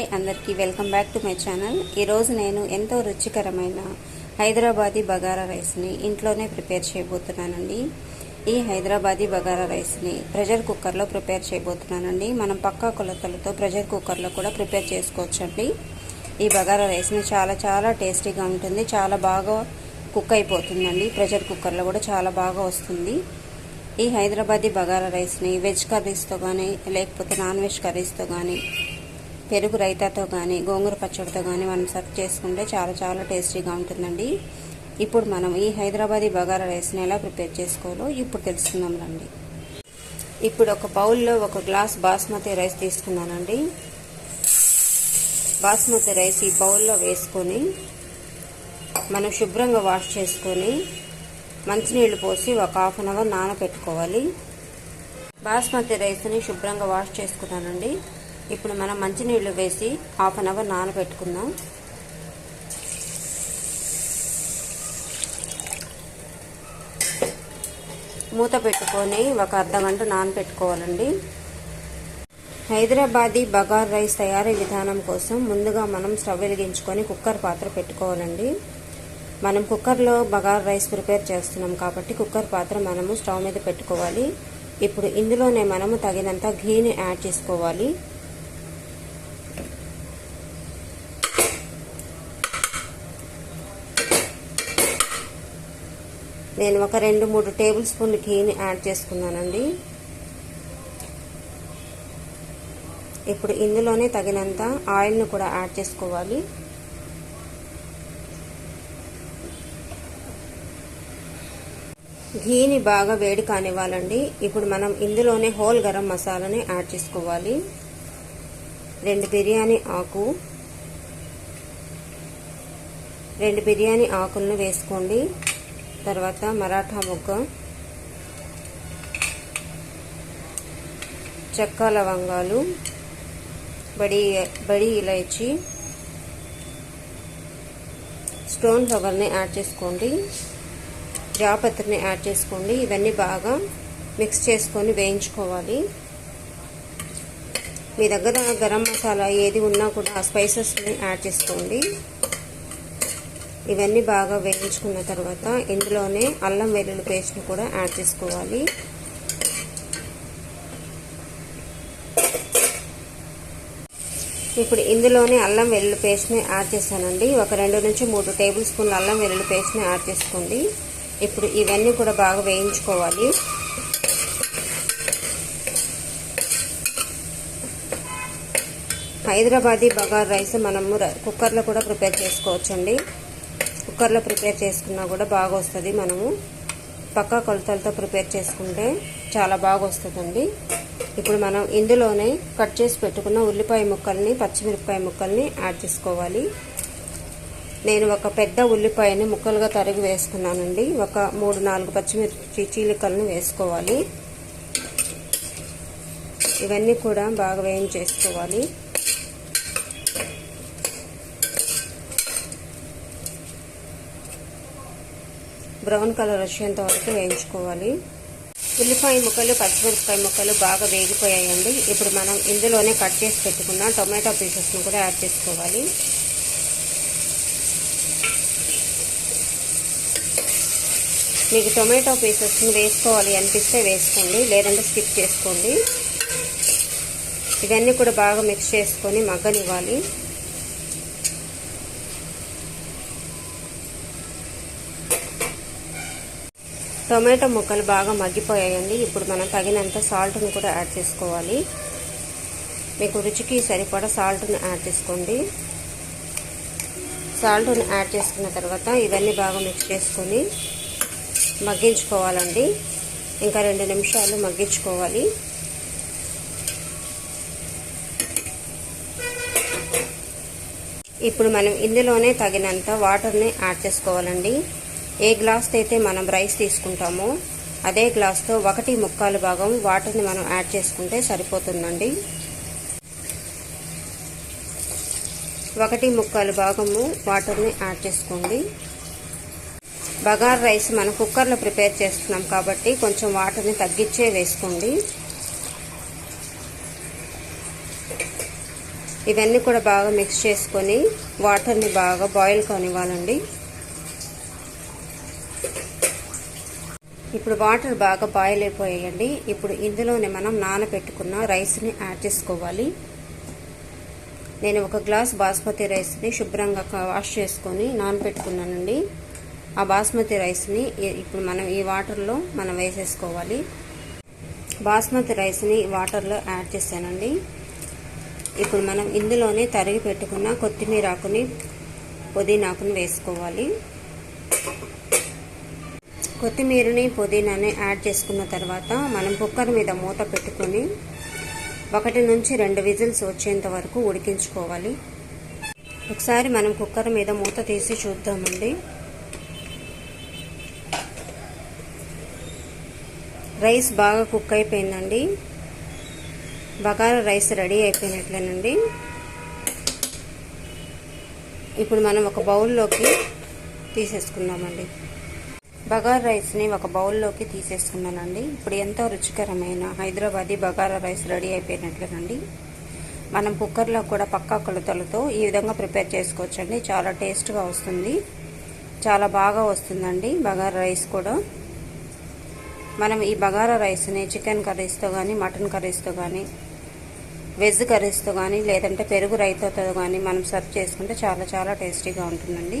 Hi అందరికీ welcome back to my channel. ఈరోజు నేను ఎంతో రుచికరమైన హైదరాబాదీ బగారా రైస్ని ఇంట్లోనే ప్రిపేర్ చేయబోతున్నానండి. ఈ హైదరాబాదీ బగారా రైస్ని ప్రెషర్ కుక్కర్లో ప్రిపేర్ చేయబోతున్నానండి. మనం పక్కా కొలతలతో ప్రెషర్ కుక్కర్లో కూడా ప్రిపేర్ చేసుకోవచ్చండి. ఈ బగారా రైస్ని చాలా చాలా టేస్టీగా ఉంటుంది. చాలా బాగా కుక్ అయిపోతుందండి. ప్రెషర్ కుక్కర్లో కూడా చాలా బాగా వస్తుంది. ఈ హైదరాబాదీ బగారా రైస్ని వెజ్ కర్రీస్తో కానీ లేకపోతే నాన్ వెజ్ కర్రీస్తో కానీ పెరుగు రైతాతో కానీ గోంగూర పచ్చడితో కానీ మనం సర్వ్ చేసుకుంటే చాలా చాలా టేస్టీగా ఉంటుందండి. ఇప్పుడు మనం ఈ హైదరాబాదీ బగారా రైస్ని ఎలా ప్రిపేర్ చేసుకోవాలో ఇప్పుడు తెలుసుకుందాం రండి. ఇప్పుడు ఒక బౌల్లో ఒక గ్లాస్ బాస్మతి రైస్ తీసుకున్నానండి. బాస్మతి రైస్ ఈ బౌల్లో వేసుకొని మనం శుభ్రంగా వాష్ చేసుకొని మంచినీళ్ళు పోసి ఒక హాఫ్ అన్ అవర్ నానబెట్టుకోవాలి బాస్మతి రైస్ని శుభ్రంగా వాష్ చేసుకున్నానండి. ఇప్పుడు మనం మంచినీళ్ళు వేసి హాఫ్ అన్ అవర్ నానబెట్టుకుందాం. మూత పెట్టుకొని ఒక అర్ధ గంట నానబెట్టుకోవాలండి. హైదరాబాదీ బగార్ రైస్ తయారీ విధానం కోసం ముందుగా మనం స్టవ్ వెలిగించుకొని కుక్కర్ పాత్ర పెట్టుకోవాలండి. మనం కుక్కర్లో బగార్ రైస్ ప్రిపేర్ చేస్తున్నాం కాబట్టి కుక్కర్ పాత్ర మనము స్టవ్ మీద పెట్టుకోవాలి. ఇప్పుడు ఇందులోనే మనము తగినంత ఘీని యాడ్ చేసుకోవాలి. నేను ఒక రెండు మూడు టేబుల్ స్పూన్ ఘీని యాడ్ చేసుకున్నానండి. ఇప్పుడు ఇందులోనే తగినంత ఆయిల్ను కూడా యాడ్ చేసుకోవాలి. ఘీని బాగా వేడి కానివ్వాలండి. ఇప్పుడు మనం ఇందులోనే హోల్ గరం మసాలాని యాడ్ చేసుకోవాలి. రెండు బిర్యానీ ఆకు. రెండు బిర్యానీ ఆకులను వేసుకోండి. తర్వాత మరాఠా మొగ్గ చెక్క లవంగాలు. బడి బడి ఇలాచి. స్టోన్ ఫ్లవర్ని యాడ్ చేసుకోండి. జాపత్రిని యాడ్ చేసుకోండి. ఇవన్నీ బాగా మిక్స్ చేసుకొని వేయించుకోవాలి. మీ దగ్గర గరం మసాలా ఏది ఉన్నా కూడా ఆ స్పైసెస్ని యాడ్ చేసుకోండి. ఇవన్నీ బాగా వేయించుకున్న తర్వాత ఇందులోనే అల్లం వెల్లుల్లి పేస్ట్ని కూడా యాడ్ చేసుకోవాలి. ఇప్పుడు ఇందులోనే అల్లం వెల్లుల్లి పేస్ట్ని యాడ్ చేశానండి. ఒక రెండు నుంచి మూడు టేబుల్ స్పూన్ల అల్లం వెల్లుల్లి పేస్ట్ని యాడ్ చేసుకోండి. ఇప్పుడు ఇవన్నీ కూడా బాగా వేయించుకోవాలి. హైదరాబాదీ బగార్ రైస్ మనము కుక్కర్లో కూడా ప్రిపేర్ చేసుకోవచ్చండి. కుక్కర్లో ప్రిపేర్ చేసుకున్నా కూడా బాగా వస్తుంది మనము. పక్కా కొలతలతో ప్రిపేర్ చేసుకుంటే చాలా బాగా వస్తుందండి ఇప్పుడు మనం ఇందులోనే కట్ చేసి పెట్టుకున్న ఉల్లిపాయ ముక్కల్ని పచ్చిమిరపకాయ ముక్కల్ని యాడ్ చేసుకోవాలి. నేను ఒక పెద్ద ఉల్లిపాయని ముక్కలుగా తరిగి వేసుకున్నానండి. ఒక మూడు నాలుగు పచ్చిమిర్చి చీలికలను వేసుకోవాలి. ఇవన్నీ కూడా బాగా వేయించేసుకోవాలి. బ్రౌన్ కలర్ వచ్చేంత వరకు వేయించుకోవాలి. ఉల్లిపాయ ముక్కలు పచ్చిమిరపకాయ ముక్కలు బాగా వేగిపోయాయండి. ఇప్పుడు మనం ఇందులోనే కట్ చేసి పెట్టుకున్న టొమాటో పీసెస్ను కూడా యాడ్ చేసుకోవాలి. మీకు టొమాటో పీసెస్ని వేసుకోవాలి అనిపిస్తే వేసుకోండి లేదంటే స్కిప్ చేసుకోండి. ఇవన్నీ కూడా బాగా మిక్స్ చేసుకొని మగ్గనివ్వాలి. టొమాటో ముక్కలు బాగా మగ్గిపోయాయండి. ఇప్పుడు మనం తగినంత సాల్ట్ను కూడా యాడ్ చేసుకోవాలి. మీకు రుచికి సరిపడా సాల్ట్ను యాడ్ చేసుకోండి. సాల్ట్ను యాడ్ చేసుకున్న తర్వాత ఇవన్నీ బాగా మిక్స్ చేసుకొని మగ్గించుకోవాలండి. ఇంకా రెండు నిమిషాలు మగ్గించుకోవాలి. ఇప్పుడు మనం ఇందులోనే తగినంత వాటర్ని యాడ్ చేసుకోవాలండి. ఏ గ్లాస్తో అయితే మనం రైస్ తీసుకుంటామో అదే గ్లాస్తో ఒకటి ముక్కాలు భాగం వాటర్ని మనం యాడ్ చేసుకుంటే సరిపోతుందండి. ఒకటి ముక్కాలు భాగము వాటర్ని యాడ్ చేసుకోండి. బగార్ రైస్ మనం కుక్కర్లో ప్రిపేర్ చేస్తున్నాం కాబట్టి కొంచెం వాటర్ని తగ్గించే వేసుకోండి. ఇవన్నీ కూడా బాగా మిక్స్ చేసుకొని వాటర్ని బాగా బాయిల్ కానివ్వాలండి. ఇప్పుడు వాటర్ బాగా బాయిల్ అయిపోయాయండి. ఇప్పుడు ఇందులోనే మనం నానబెట్టుకున్న రైస్ని యాడ్ చేసుకోవాలి. నేను ఒక గ్లాస్ బాస్మతి రైస్ని శుభ్రంగా వాష్ చేసుకొని నానబెట్టుకున్నానండి. ఆ బాస్మతి రైస్ని ఇప్పుడు మనం ఈ వాటర్లో మనం వేసేసుకోవాలి. బాస్మతి రైస్ని వాటర్లో యాడ్ చేశానండి. ఇప్పుడు మనం ఇందులోనే తరిగి పెట్టుకున్న కొత్తిమీర ఆకుని పుదీనాకుని వేసుకోవాలి. కొత్తిమీరని పుదీనాని యాడ్ చేసుకున్న తర్వాత మనం కుక్కర్ మీద మూత పెట్టుకొని ఒకటి నుంచి రెండు విజిల్స్ వచ్చేంత వరకు ఉడికించుకోవాలి. ఒకసారి మనం కుక్కర్ మీద మూత తీసి చూద్దామండి. రైస్ బాగా కుక్ అయిపోయిందండి. బగారా రైస్ రెడీ అయిపోయినట్లేనండి. ఇప్పుడు మనం ఒక బౌల్లోకి తీసేసుకుందామండి. బగారా రైస్ని ఒక బౌల్లోకి తీసేసుకున్నానండి ఇప్పుడు ఎంతో రుచికరమైన హైదరాబాదీ బగారా రైస్ రెడీ అయిపోయినట్లేనండి. మనం కుక్కర్లో కూడా పక్కా కొలతలతో ఈ విధంగా ప్రిపేర్ చేసుకోవచ్చండి. చాలా టేస్ట్గా వస్తుంది. చాలా బాగా వస్తుందండి బగారా రైస్ కూడా. మనం ఈ బగారా రైస్ని చికెన్ కర్రీస్తో కానీ మటన్ కర్రీస్తో కానీ వెజ్ కర్రీస్తో కానీ లేదంటే పెరుగు రైతాతో కానీ మనం సర్వ్ చేసుకుంటే చాలా చాలా టేస్టీగా ఉంటుందండి.